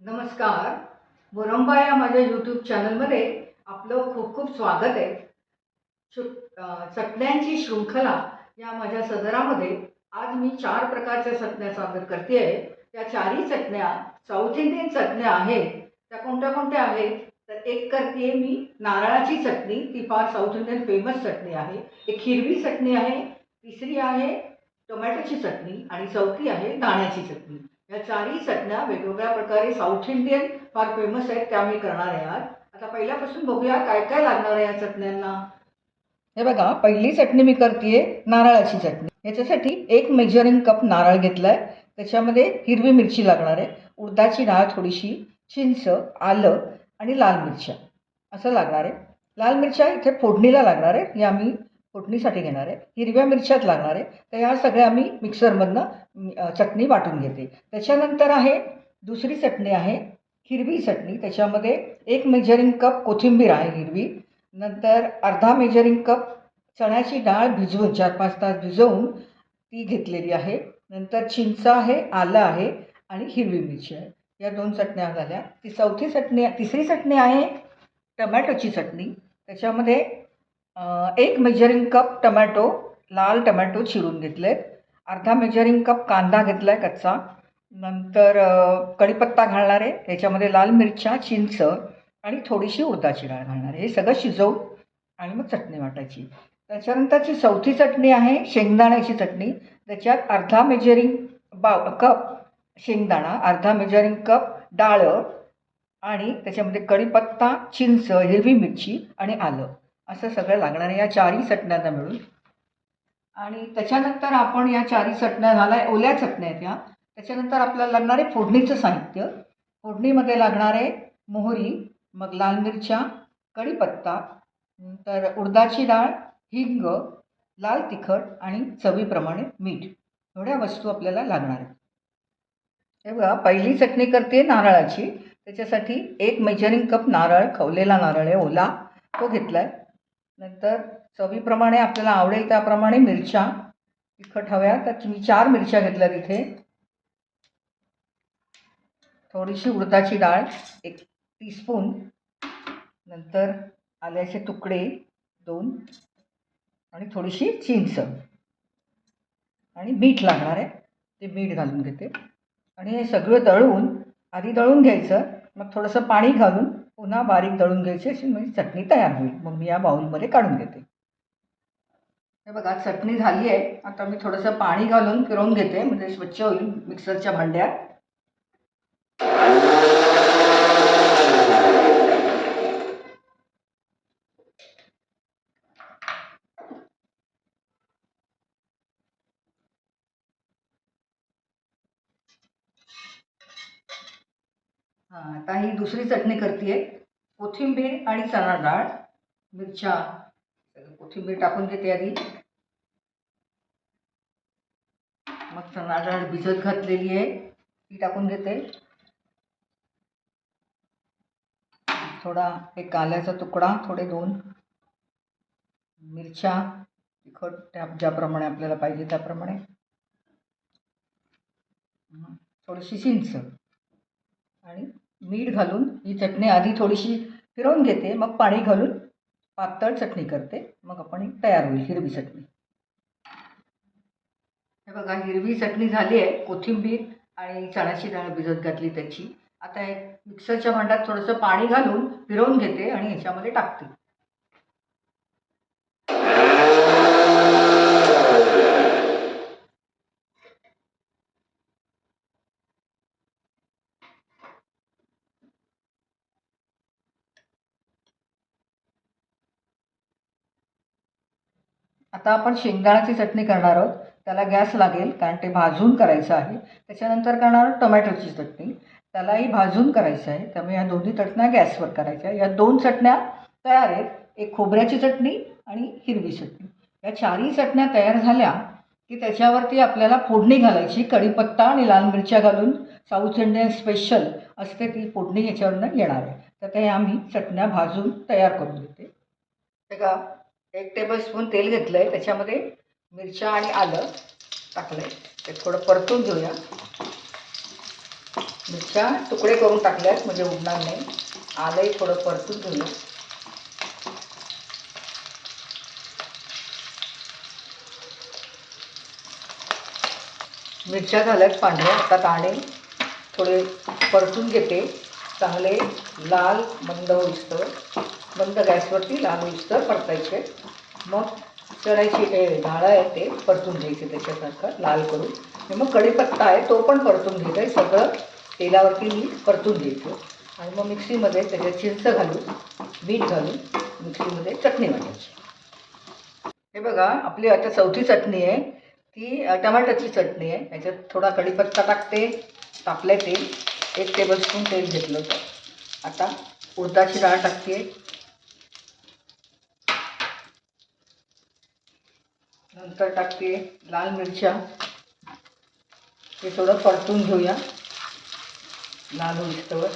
नमस्कार. मुरंबा या माझ्या यूट्यूब चॅनलमध्ये आपलं खूप खूप स्वागत आहे. शु चटण्यांची शृंखला या माझ्या सदरामध्ये आज मी चार प्रकारच्या चटण्या सादर करते आहे. त्या चारही चटण्या साऊथ इंडियन चटण्या आहेत. त्या कोणत्या कोणत्या आहेत? तर एक करते मी नारळाची चटणी ती फार साऊथ इंडियन फेमस चटणी आहे. एक हिरवी चटणी आहे तिसरी आहे टोमॅटोची चटणी आणि चौथी आहे दाण्याची चटणी या चारही चटण्या वेगवेगळ्या प्रकारे साऊथ इंडियन फार फेमस आहेत त्या मी करणार आहे आज. आता पहिल्यापासून बघूया काय काय लागणार आहे या चटण्यांना. हे बघा पहिली चटणी मी करते नारळाची चटणी. याच्यासाठी एक मेजरिंग कप नारळ घेतलाय. त्याच्यामध्ये हिरवी मिरची लागणार आहे. उडदाची डाळ थोडीशी चिंच आलं आणि लाल मिरच्या. असं लागणार आहे. लाल मिरच्या इथे फोडणीला लागणार आहे. या मी फोडणीसाठी घेणार आहे. हिरव्या मिरच्यात लागणार आहे. तर ह्या सगळ्या मी मिक्सरमधनं चटणी वाटून घेते. त्याच्यानंतर आहे दुसरी चटणी आहे हिरवी चटणी. त्याच्यामध्ये एक मेजरिंग कप कोथिंबीर आहे हिरवी. नंतर अर्धा मेजरिंग कप चण्याची डाळ भिजवून चार पाच तास भिजवून ती घेतलेली आहे. नंतर चिंच आहे आलं आहे आणि हिरवी मिरची आहे. या दोन चटण्या झाल्या. ती चौथी चटणी तिसरी चटणी आहे टमॅटोची चटणी. त्याच्यामध्ये एक मेजरिंग कप टमॅटो लाल टमॅटो चिरून आहेत अर्धा मेजरिंग कप कांदा घेतला आहे कच्चा. नंतर कढीपत्ता घालणार आहे. त्याच्यामध्ये लाल मिरच्या चिंच आणि थोडीशी उडदाची डाळ घालणार आहे. हे सगळं शिजवून आणि मग चटणी वाटायची. त्याच्यानंतरची चौथी चटणी आहे शेंगदाण्याची चटणी. त्याच्यात अर्धा मेजरिंग बा कप शेंगदाणा अर्धा मेजरिंग कप डाळं आणि त्याच्यामध्ये कढीपत्ता चिंच हिरवी मिरची आणि आलं. असं सगळं लागणार आहे. या चारही चटण्यांना मिळून. आणि त्याच्यानंतर आपण या चारही चटण्या झाल्या ओल्या चटण्या आहेत या. त्याच्यानंतर आपल्याला लागणारे फोडणीचं साहित्य. फोडणीमध्ये लागणारे मोहरी मग लाल मिरच्या कढीपत्ता नंतर उडदाची डाळ हिंग लाल तिखट आणि चवीप्रमाणे मीठ. एवढ्या वस्तू आपल्याला लागणार आहेत. हे बघा पहिली चटणी करते नारळाची. त्याच्यासाठी एक मेजरिंग कप नारळ खवलेला नारळ आहे ओला. तो घेतला आहे नंतर चवीप्रमाणे आपल्याला आवडेल त्याप्रमाणे मिरच्या तिखट हव्या तर मी चार मिरच्या घेतल्या तिथे थोडीशी उडदाची डाळ एक टीस्पून नंतर आल्याचे तुकडे दोन. आणि थोडीशी चिंच. आणि मीठ लागणार आहे ते मीठ घालून घेते. आणि हे सगळं दळून आधी दळून घ्यायचं मग थोडंसं पाणी घालून पुन्हा बारीक दळून घ्यायची अशी म्हणजे चटणी तयार होईल. मग मी या बाउलमध्ये काढून घेते. हे बघा चटणी झाली आहे. आता मी थोडंसं पाणी घालून फिरवून घेते. म्हणजे स्वच्छ होईल मिक्सरच्या भांड्यात हां आता ही दुसरी चटणी करते कोथिंबीर आणि चणा डाळ. मिरच्या कोथिंबीर टाकून घेते आधी. मग चणा डाळ भिजत घातलेली आहे. ती टाकून घेते. थोडा एक आल्याचा तुकडा थोडे दोन. मिरच्या तिखट त्या ज्याप्रमाणे आपल्याला पाहिजे त्याप्रमाणे. थोडीशी चिंच. आणि मीठ घालून ही चटणी आधी थोडीशी फिरवून घेते मग पाणी घालून पातळ चटणी करते. मग आपण तयार होईल हिरवी चटणी. हे बघा हिरवी चटणी झाली आहे कोथिंबीर आणि चण्याची डाळ भिजत घातली त्याची. आता एक मिक्सरच्या भांड्यात थोडंसं पाणी घालून फिरवून घेते आणि ह्याच्यामध्ये टाकते. आता आपण शेंगदाण्याची चटणी करणार आहोत. त्याला गॅस लागेल कारण ते भाजून करायचं आहे. त्याच्यानंतर करणार आहोत टोमॅटोची चटणी. त्यालाही भाजून करायचं आहे. त्यामुळे या दोन्ही चटण्या गॅसवर करायच्या. या दोन चटण्या तयार आहेत. एक खोबऱ्याची चटणी आणि हिरवी चटणी. या चारही चटण्या तयार झाल्या की त्याच्यावरती आपल्याला फोडणी घालायची. कढीपत्ता आणि लाल मिरच्या घालून साऊथ इंडियन स्पेशल असते ती फोडणी याच्यावरनं येणार आहे. तर ते आम्ही चटण्या भाजून तयार करून देते. ते का एक टेबलस्पून तेल घेतलं आहे त्याच्यामध्ये मिरच्या आणि आलं टाकलं आहे ते थोडं परतून घेऊया. मिरच्या तुकडे करून टाकल्यात म्हणजे उडणार नाही. आलंही थोडं परतून घेऊया. मिरच्या झाल्यात पांढऱ्या आता दाणे थोडे परतून घेते. चांगले लाल मंद होईस्तर मंद गॅसवरती लाल होईस्तर परतायचे. मग चढायची हे डाळ आहे ते परतून घ्यायचे त्याच्यासारखं लाल करून. आणि मग कढीपत्ता आहे तो पण परतून घ्यायचा आहे. सगळं तेलावरती मी परतून घ्यायचो आणि मग मिक्सीमध्ये त्याच्यात चिंच घालून मीठ घालून मिक्सीमध्ये चटणी वाटायची. हे बघा आपली आता चौथी चटणी आहे. ती टमाट्याची चटणी आहे. याच्यात थोडा कढीपत्ता टाकते तापले तेल. एक टेबलस्पून तेल घेतलं होतं. आता उडदाची डाळ टाकते. नंतर टाकते लाल मिरच्या. हे थोडं परतून घेऊया. लाल होईस्तवर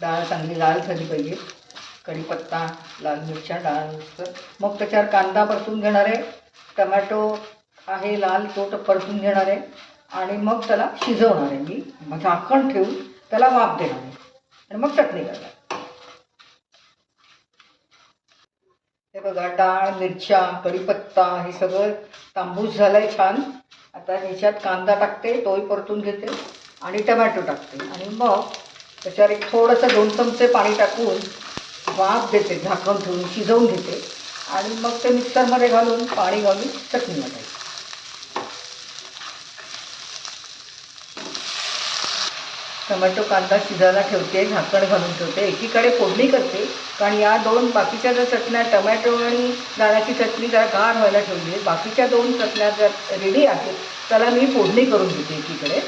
डाळ चांगली लाल झाली पाहिजे. कढीपत्ता लाल मिरच्या डाळ होईस्तर मग त्याच्यावर कांदा परतून घेणार आहे. टमॅटो आहे लाल तो परतून घेणार आहे. आणि मग त्याला शिजवणार आहे मी. झाकण ठेवून त्याला वाफ देणार आहे. आणि मग चटणी करणार हे बघा डाळ मिरच्या कढीपत्ता हे सगळं तांबूस झालं आहे छान. आता ह्याच्यात कांदा टाकते तोही परतून घेते आणि टमॅटो टाकते. आणि मग त्याच्यावर एक थोडंसं दोन चमचे पाणी टाकून वाफ देते झाकण ठेवून शिजवून घेते. आणि मग ते मिक्सरमध्ये घालून पाणी घालून चटणी वाटायची. टोमॅटो कांदा शिजायला ठेवते झाकण घालून ठेवते. एकीकडे फोडणी करते कारण या दोन बाकीच्या ज्या चटण्या टमॅटो आणि दाण्याची चटणी जरा गार व्हायला ठेवली आहे बाकीच्या दोन चटण्या जर रेडी आहेत त्याला मी फोडणी करून घेते एकीकडे.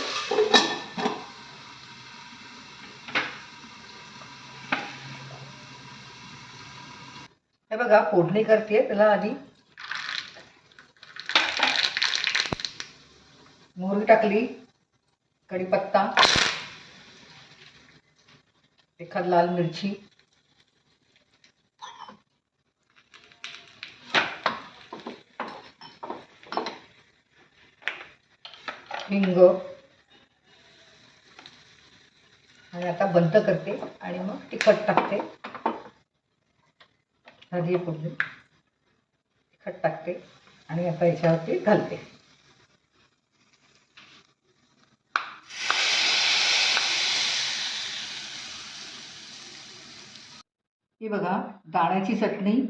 हे बघा फोडणी करते त्याला आधी. मोहरी टाकली कढीपत्ता एखाद लाल मिरची. हिंग. आणि आता बंद करते आणि मग तिखट टाकते. हळदी फोडणी. तिखट टाकते आणि आता याच्यावरती घालते. ही बघा दाण्याची चटणी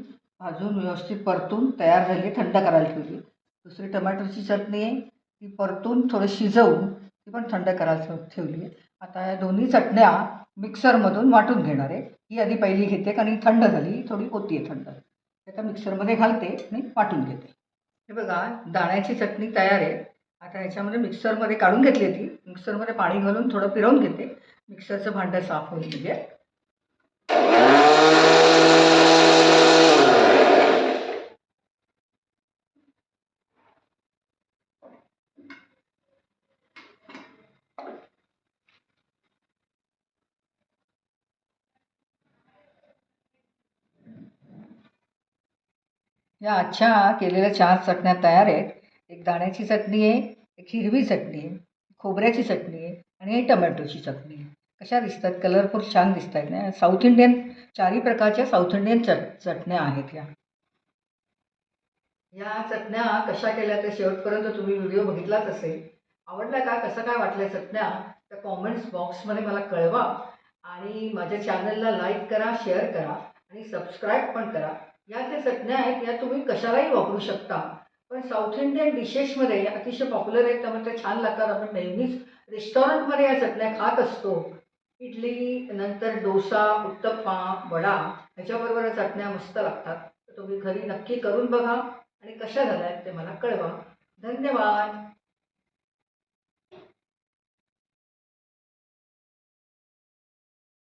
भाजून व्यवस्थित परतून तयार झाली थंड करायला ठेवली. दुसरी टमाटरची चटणी आहे. ती परतून थोडं शिजवून ती पण थंड करायला ठेवली आहे आता या दोन्ही चटण्या मिक्सरमधून वाटून घेणार आहे. ही आधी पहिली घेते कारण ही थंड झाली. थोडी होती आहे थंड आता मिक्सरमध्ये घालते आणि वाटून घेते. हे बघा दाण्याची चटणी तयार आहे. आता ह्याच्यामध्ये मिक्सरमध्ये काढून घेतली ती. मिक्सरमध्ये पाणी घालून थोडं फिरवून घेते. मिक्सरचं भांडं साफ होईल म्हणजे या आजच्या केलेल्या चार चटण्या तयार आहेत. एक दाण्याची चटणी आहे एक हिरवी चटणी आहे खोबऱ्याची चटणी आहे आणि एक टमॅटोची चटणी आहे. कशा दिसतात? कलरफुल छान दिसत आहेत ना? साऊथ इंडियन चारही प्रकारच्या साऊथ इंडियन चट चटण्या आहेत या. या चटण्या कशा केल्या ते शेवटपर्यंत तुम्ही व्हिडिओ बघितलाच असेल. आवडला का? कसं काय वाटलं चटण्या? तर कॉमेंट्स बॉक्समध्ये मला कळवा आणि माझ्या चॅनलला लाईक करा शेअर करा आणि सबस्क्राईब पण करा. या ज्या चटण्या आहेत या तुम्ही कशालाही वापरू शकता. पण साऊथ इंडियन डिशेसमध्ये अतिशय पॉप्युलर आहेत त्यामुळे त्या छान लागतात. आपण नेहमीच रेस्टॉरंटमध्ये या चटण्या खात असतो. इडली नंतर डोसा उत्तप्पा वडा ह्याच्याबरोबर या चटण्या मस्त लागतात. तर तुम्ही घरी नक्की करून बघा आणि कशा झाल्या आहेत ते मला कळवा. धन्यवाद.